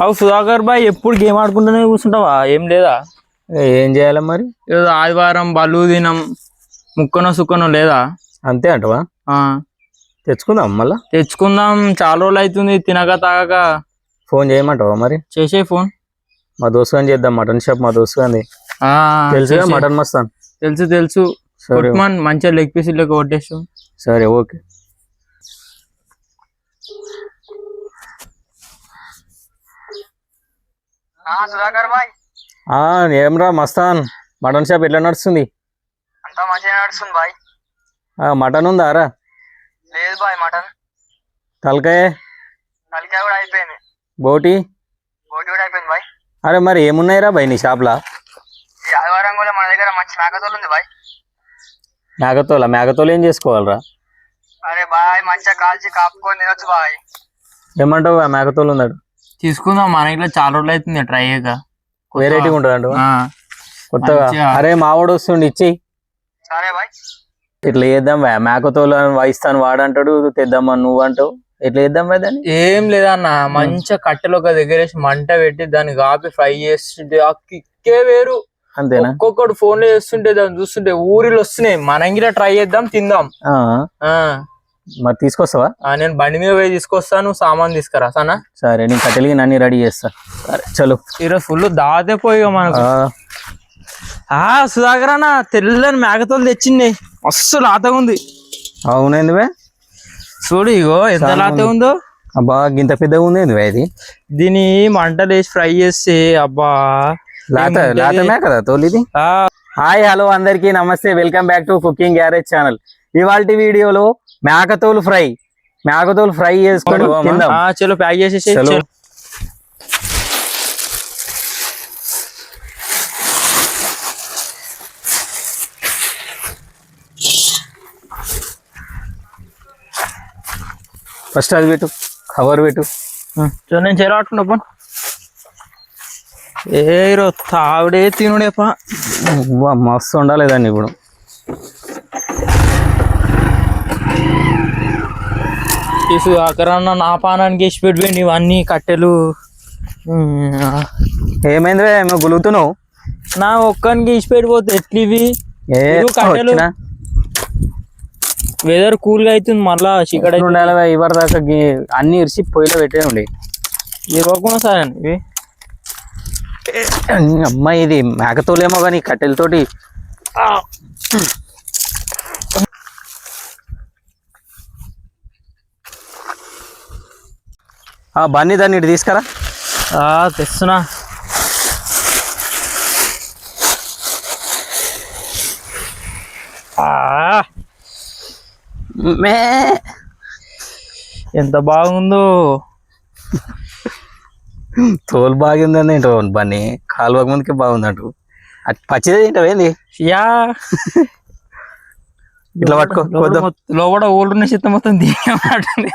అవు సుధాకర్ బాయ్ ఎప్పుడు గేమ్ ఆడుకుంటూనే కూర్చుంటావా? ఏం లేదా? ఏం చేయాలి మరి? ఏదో ఆదివారం బలు దినం. ముక్కనో సుక్కనో లేదా? అంతే అంటవా? తెచ్చుకుందాం మళ్ళా? తెచ్చుకుందాం. చాలా రోజులు అవుతుంది తినక తాగక. ఫోన్ చేయమంటావా మరి? చేసే ఫోన్. మా దోస్తు అని చేద్దాం మటన్ షాప్ మా దోస్తు అని చేసే. మటన్ మస్తాన్? తెలుసు తెలుసు. మంచిగా లెగ్ పీస్ లెక్క కొట్టేసు. సరే ఓకే. సుధాకర్ బాయ్. ఆ ఏమ్రా మస్తాన్. మటన్ షాప్ ఎట్లా నడుస్తుంది? అంతా మంచిగా నడుస్తుంది బాయ్. ఆ మటన్ ఉందా రా? లేదు బాయ్ మటన్. తలకాయ? తలకాయ కూడా అయిపోయింది. బోటి? బోటి కూడా అయిపోయింది బాయ్. అరే మరి ఏమున్నాయిరా బై నీ షాప్లా? ఆదివారం కూడా మన దగ్గర మంచి మేకతోలు ఉంది బాయ్. మేకతోల? మేకతోలు ఏం చేసుకోవాలరా? అరే బాయ్ మంచిగా కాల్చి కాపుకొని తినొచ్చు బాయ్. ఏమంటావు మేకతోలు ఉన్నాడు? తీసుకుందాం. మన ఇంట్లో చాలా రోజులు అవుతుంది ట్రై చేయక వెరైటీగా ఉంటుంది కొత్తగా. అరే మావాడు వస్తుండు బాయ్. ఇట్లా చేద్దాం వా- మేకతోలు వాయిస్తాను వాడంటాడు తెద్దామని నువ్వు అంటావు ఎట్లా చేద్దాం వా దాన్ని? ఏం లేదన్న మంచిగా కట్టెలు ఒక దగ్గర వేసి మంట పెట్టి దాన్ని కాపి ఫ్రై చేస్తుంటే ఆ కిక్కే వేరు. అంతేనా? ఒక్కొక్కడు ఫోన్లో చేస్తుంటే దాన్ని చూస్తుంటే ఊరిలో వస్తున్నాయి. మనం కూడా ట్రై చేద్దాం తిందాం. ఆ, ఆ. మరి తీసుకొస్తావా? ఆ, నేను బండి మీద పోయి తీసుకొస్తాను సామాన్ తీసుకురా సనా సరే నేను కట్టెలిగి అన్ని రెడీ చేస్తా. సరే చలో. ఈరోజు ఫుల్ దాతే పోయి మనకు. ఆ, ఆ సుధాకర్ అన్న తెల్లని మేకతోలు తెచ్చింది. మస్తు లాతగా ఉంది. అవునేంది బే చూడు ఇగో ఎంత లాత ఉంది. అబ్బా గింత పెద్దగా ఉంది ఇది? దీని మంటలు వేసి ఫ్రై చేస్తే అబ్బా. లాత? లాతమే కదా తోలు ఇది? ఆ, హాయ్ హలో అందరికీ నమస్తే welcome back to cooking garage channel. ఇవాళ వీడియోలో మేకతోలు ఫ్రై. మేకతోలు ఫ్రై చేసుకొని తిందాం. చలో ప్యాక్ చేసేసి. ఫస్ట్ అది పెట్టు కవర్ పెట్టు. చలో నేను చెర పట్టుకున్నా పో. ఏ తావిడే తినుడే పా ఉవ్వ, మస్తు ఉండాలి దాన్ని ఇప్పుడు. సుధాకర్ అన్న నా పానానికి వేసి పెట్టిపోయింది ఇవన్నీ కట్టెలు. ఏమైంది ఏమో గులుగుతున్నావు? నా ఒక్కనికి వేసి పెట్టిపోతే ఎట్లు ఇవి? కట్టెలు. వెదర్ కూల్గా అవుతుంది మళ్ళా ఎట్లా ఉండాలి ఇవరి దాకా అన్ని ఇరిచి పొయ్యిలో పెట్టే ఉండే. ఇవ్వకుండా సరే ఇవి? అమ్మ ఇది మేకతోలేమో కానీ కట్టెలతోటి. బన్నీ దాన్ని ఇటు తీసుకురా. ఆ, తెస్తున్నా. ఆ, మే. ఎంత బాగుందో. తోలు బాగుందని ఏంటో బన్నీ. కాలువక ముందుకే బాగుందంటు. అది పచ్చిదే తింటావు ఏంది? యా. ఇట్లా పట్టుకో లోపల ఊళ్ళున్న చిత్తం మొత్తం దిగమాటండి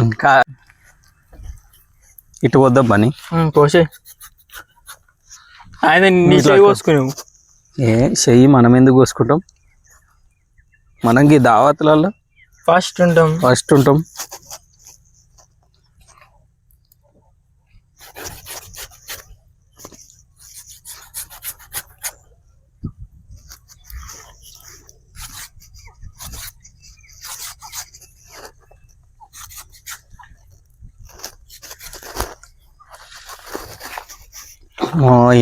ఇంకా ఇటు వద్దాం బన్నీ కోసే ఆయన నీ ఇట్లా చేయి కోసుకునేవు ఏ చెయ్యి మనం ఎందుకు కోసుకుంటాం మనం ఈ దావత్లలో ఫస్ట్ ఉంటాం. ఫస్ట్ ఉంటాం.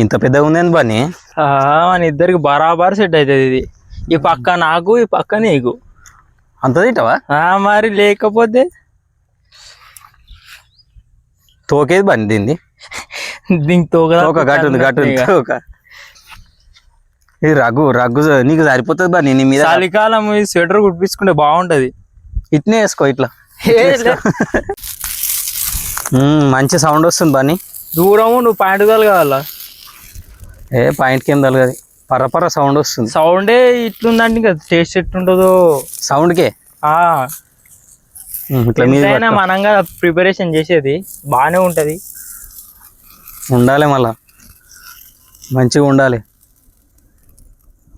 ఇంత పెద్దగా ఉందేంది బన్నీ ఆ, మన ఇద్దరికి బరాబర్ సెట్ అవుతుంది ఇది. ఈ పక్క నాకు ఈ పక్క నీకు. అంత తింటావా? మరి లేకపోతే? తోకేది బండి దీన్ని? దీనికి తోక గట్టు ఉంది గట్టు ఉంది తోక. ఇది రగ్గు రగ్గు నీకు సరిపోతుంది బా నీ మీద? చలికాలం ఈ స్వెటర్ కుట్టించుకుంటే బాగుంటది. ఇట్నే వేసుకో ఇట్లా. మంచి సౌండ్ వస్తుంది బాని. దూరము నువ్వు పాయింట్ కావాలా ఏ పాయింట్ కింద తలగది పర్ర సౌండ్ వస్తుంది. సౌండే ఇట్లుందంటే ఇంకా టేస్ట్ ఎట్లుంటుందో. సౌండ్కే ఇట్లా మనంగా ప్రిపరేషన్ చేసేది బాగానే ఉంటది. ఉండాలి మళ్ళా. మంచిగా ఉండాలి.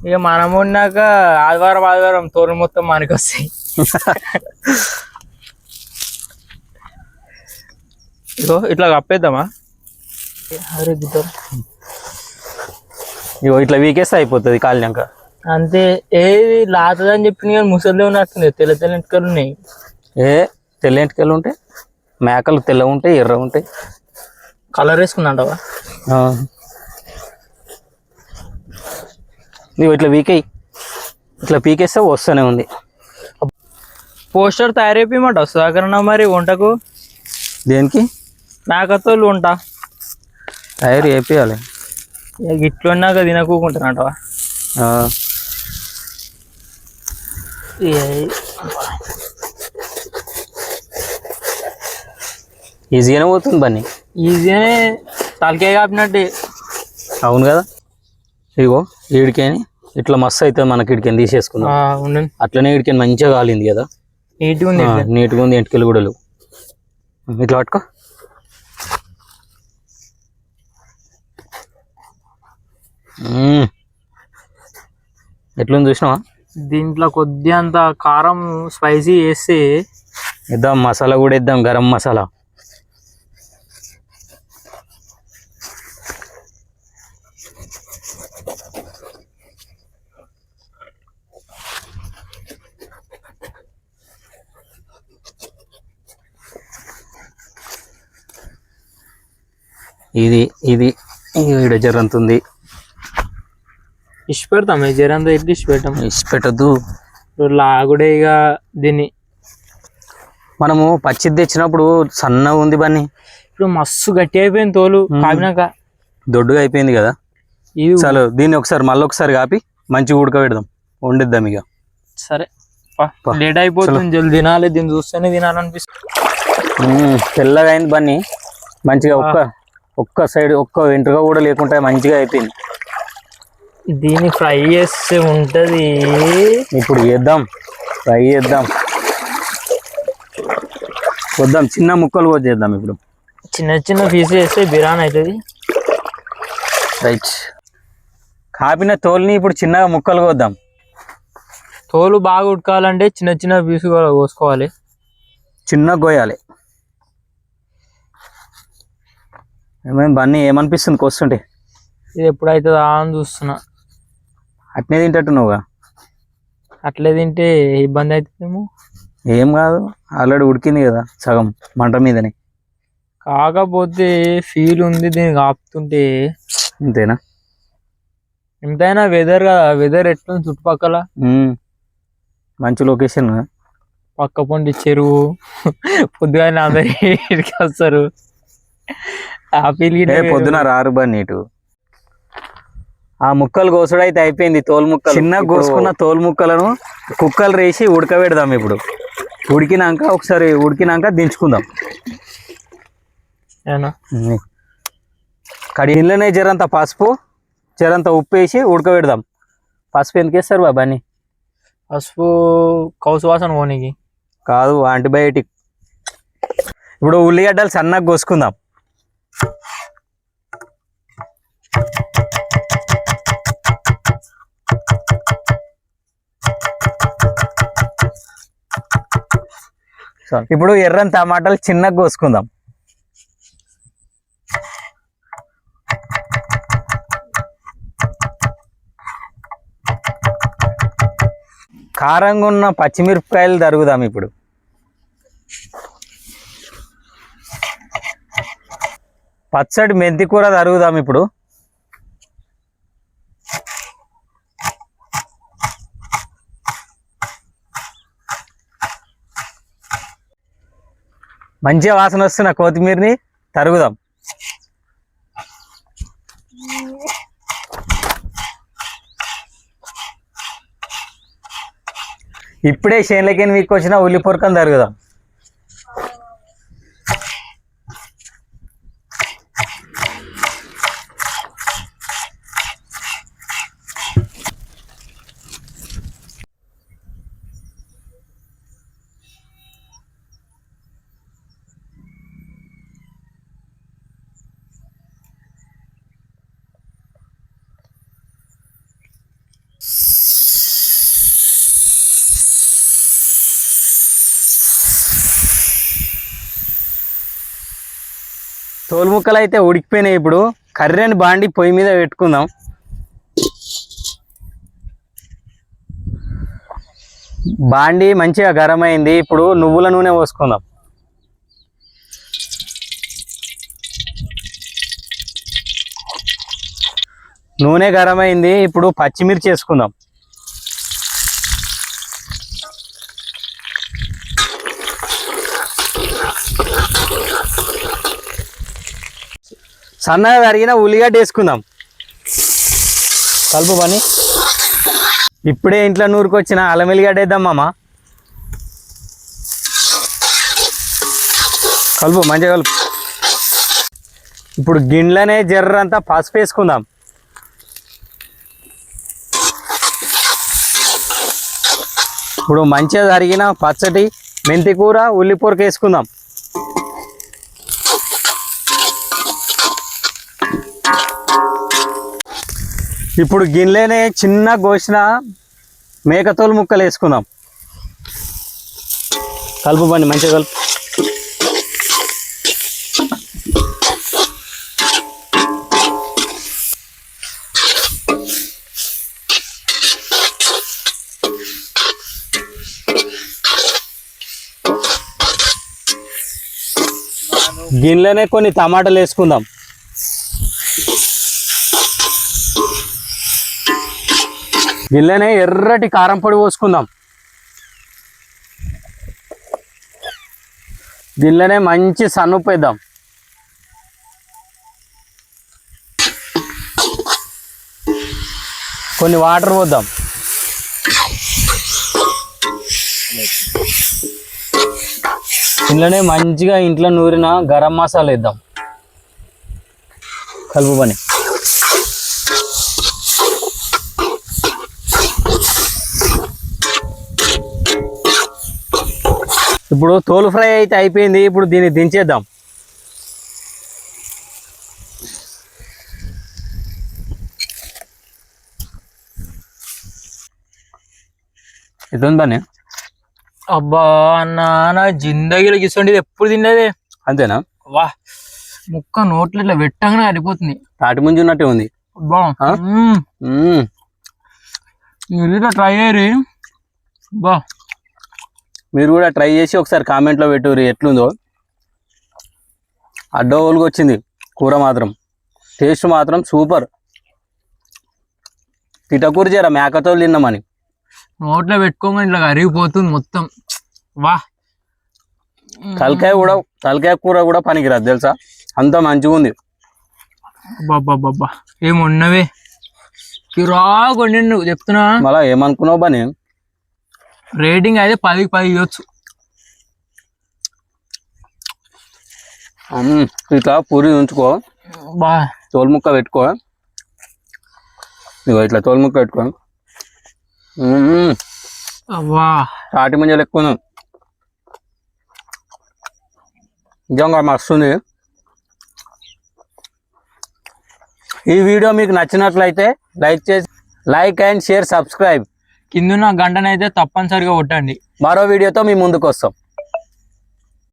ఇక మనం ఉన్నాక ఆదివారం ఆదివారం తోలు మొత్తం మనకి వస్తాయి. ఇట్లా కప్పేద్దామా? అరే గుద్దరు ఇగో ఇట్లా వీకేస్తే అయిపోతుంది కాలినాక. అంతే ఏది లాతదని చెప్పింది కానీ ముసలిదే ఉన్నట్టుంది తెల్ల తెల్ల ఎంటుకలు ఉన్నాయి. ఏ తెల్ల ఎంటికలు ఉంటాయి మేకలు తెల్ల ఉంటాయి ఎర్ర ఉంటాయి. కలర్ ఆ. ఇగో ఇట్లా వీకేయి. ఇట్లా పీకేస్తే వస్తూనే ఉంది. పోస్టర్ తయారైపోయమంట సుధాకరణ మరి వంటకు? దేనికి? మేకతోళ్ళు వంట. తయారు చేపియాలి ఇక ఇట్లున్నాక తినకుంటానంటవా ఆ. ఈజీగానే పోతుంది బన్నీ ఈజీగానే తలకే కాపినట్టే. అవును కదా. ఇగో ఈడికేని ఇట్లా మస్తు అవుతుంది మనకి ఇడికని ఉండండి. అట్లనే ఇడికని మంచిగా కాలింది కదా. నీట్గా ఉంది నీట్గా ఉంది ఎంటికలు కూడా ఇట్లా పట్టుకో. ఎట్లుంది చూసినావా? దీంట్లో కొద్దిగా అంత కారం స్పైసీ వేస్తే ఇద్దాం మసాలా కూడా ఇద్దాం గరం మసాలా. ఇది ఇది ఈడ జరంతుంది ఇష్ట పెడతాం. జరంతా ఎట్టి ఇష్ట పెట్టాం? ఇసి పెట్టద్దు. లాగుడే ఇక దీన్ని. మనము పచ్చిది తెచ్చినప్పుడు సన్నగా ఉంది బన్నీ. ఇప్పుడు మస్తు గట్టి అయిపోయింది తోలు. కాపినాక. దొడ్డుగా అయిపోయింది కదా? ఇది చాలు దీన్ని ఒకసారి మళ్ళీ ఒకసారి కాపి మంచిగా ఉడకబెడదాం. వండిద్దాం ఇక సరే. లేట్ అయిపోతుంది. జల్ది తినాలి. దీన్ని చూస్తేనే తినాలనిపిస్తుంది. తెల్లగా అయింది బన్నీ. మంచిగా ఒక్క ఒక్క సైడ్ ఒక్క వెంట్రుక కూడా లేకుండా మంచిగా అయిపోయింది. దీన్ని ఫ్రై చేస్తే ఉంటది. ఇప్పుడు చేద్దాం. ఫ్రై చేద్దాం. వద్దాం చిన్న ముక్కలు కూడా చేద్దాం ఇప్పుడు. చిన్న చిన్న పీస్ చేస్తే బిర్యానీ అవుతుంది. రైట్. కాపిన తోలుని ఇప్పుడు చిన్నగా ముక్కలు కోద్దాం. తోలు బాగా ఉడకాలంటే చిన్న చిన్న పీసు కోసుకోవాలి. చిన్నగా కోయాలి ఏమైంది బన్నీ ఏమనిపిస్తుంది కోస్తుంటే? ఇది ఎప్పుడైతుందా అని చూస్తున్నా. అట్నే తింటట్టు నువ్వుగా అట్లే తింటే ఇబ్బంది అవుతుందేమో ఏం కాదు ఆల్రెడీ ఉడికింది కదా సగం మంట మీదనే. కాకపోతే ఫీల్ ఉంది దీనికి ఆపుతుంటే. అంతేనా ఎంతైనా వెదర్ కదా వెదర్ ఎట్లుంది చుట్టుపక్కల. మంచి లొకేషన్ పక్క పొంటి చెరువు పొద్దుగానే అందరు ఇక్కడికి వస్తారు. ఆ ఫీల్ ఏ పొద్దున రారు బన్నీ ఇటు ఆ ముక్కలు కోసుడు అయితే అయిపోయింది తోలు ముక్కలు. చిన్న కోసుకున్న తోలు ముక్కలను కుక్కలు రేసి ఉడకబెడదాం ఇప్పుడు. ఉడికినాక ఒకసారి ఉడికినాక దించుకుందాం. కడి ఇంట్లోనే జరంత పసుపు జరంత ఉప్పు వేసి ఉడకబెడదాం. పసుపు ఎందుకు వేస్తారు బాబా అని పసుపు కౌసు వాసన పోనీకి. కాదు యాంటీబయాటిక్. ఇప్పుడు ఉల్లిగడ్డలు సన్నగా కోసుకుందాం. ఇప్పుడు ఎర్రని టమాటాలు చిన్నగా కోసుకుందాం. కారంగా ఉన్న పచ్చిమిరపకాయలు తరుగుదాం ఇప్పుడు. పచ్చడి మెంతి కూర తరుగుదాం ఇప్పుడు. మంచిగా వాసన వస్తున్న కొత్తిమీరని తరుగుదాం. ఇప్పుడే షేన్లకేని మీకు వచ్చిన ఉల్లి పొరకని తరుగుదాం. తోలు ముక్కలు అయితే ఉడికిపోయినాయి ఇప్పుడు. కర్రెని బాండి పొయ్యి మీద పెట్టుకుందాం. బాండి మంచిగా గరం అయింది ఇప్పుడు నువ్వుల నూనె పోసుకుందాం. నూనె గరం అయింది ఇప్పుడు పచ్చిమిర్చి వేసుకుందాం. సన్నగా తరిగిన ఉల్లిగడ్డ వేసుకుందాం. కలుపు పని. ఇప్పుడే ఇంట్లో నూరుకొచ్చిన అల్లం ఎల్లిగడ్డ వేద్దాం మామ. కలుపు మంచిగా కలుపు. ఇప్పుడు గిన్నెలనే జర్రంతా పసుపు వేసుకుందాం. ఇప్పుడు మంచిగా తరిగిన పచ్చటి మెంతి కూర వేసుకుందాం. ఇప్పుడు గిన్నెనే చిన్న గోసిన మేకతోలు ముక్కలు వేసుకుందాం. కలుపు బండి మంచిగా కలుపు. గిన్నెలనే కొన్ని టమాటాలు వేసుకుందాం. గిల్లనే ఎర్రటి కారం పొడి పోసుకుందాం. గిల్లనే మంచి సన్నుప్పేద్దాం కొన్ని వాటర్ పోద్దాం. ఇంట్లోనే మంచిగా ఇంట్లో నూరిన గరం మసాలా వేద్దాం. కలుపు పని. ఇప్పుడు తోలు ఫ్రై అయితే అయిపోయింది ఇప్పుడు దీన్ని దించేద్దాం. ఇస్తుంది పని అబ్బా అన్న నా జిందగీలో గిసండి ఎప్పుడు తిన్నదే? అంతేనా? వా ముక్క నోట్లో ఇట్లా పెట్టగానే అడిపోతుంది తాటి ముంజు ఉన్నట్టే ఉంది. మీరు ఇట్లా ట్రై అయ్యి బా మీరు కూడా ట్రై చేసి ఒకసారి కామెంట్లో పెట్టుర్రి ఎట్లుందో. అడ్డోలుగా వచ్చింది కూర మాత్రం. టేస్ట్ మాత్రం సూపర్. తిటకూర జర మేకతో తిన్నామని. నోట్లో పెట్టుకోగానే ఇట్లా అరిగిపోతుంది మొత్తం. వా. తలకాయ కూడా తలకాయ కూర కూడా పనికిరాదు తెలుసా? అంత మంచిగా ఉంది. బాబా ఏమున్నవే కిరాకు నువ్వు చెప్తున్నా. మళ్ళా ఏమనుకున్నావు బని? రేటింగ్ అయితే పదికి పది ఇవ్వచ్చు. ఇట్లా పూరి ఉంచుకో. బా. తోలు ముక్క పెట్టుకో. ఇగో ఇట్లా తోలు ముక్క పెట్టుకో. అవ్వా. తాటి ముంజలు ఎక్కువ. నిజంగా మస్తుంది. ఈ వీడియో మీకు నచ్చినట్లయితే లైక్ చేసి లైక్ అండ్ షేర్ సబ్స్క్రైబ్. కిందున్న గంటనైతే తప్పనిసరిగా కొట్టండి. మరో వీడియోతో మీ ముందుకు వస్తాం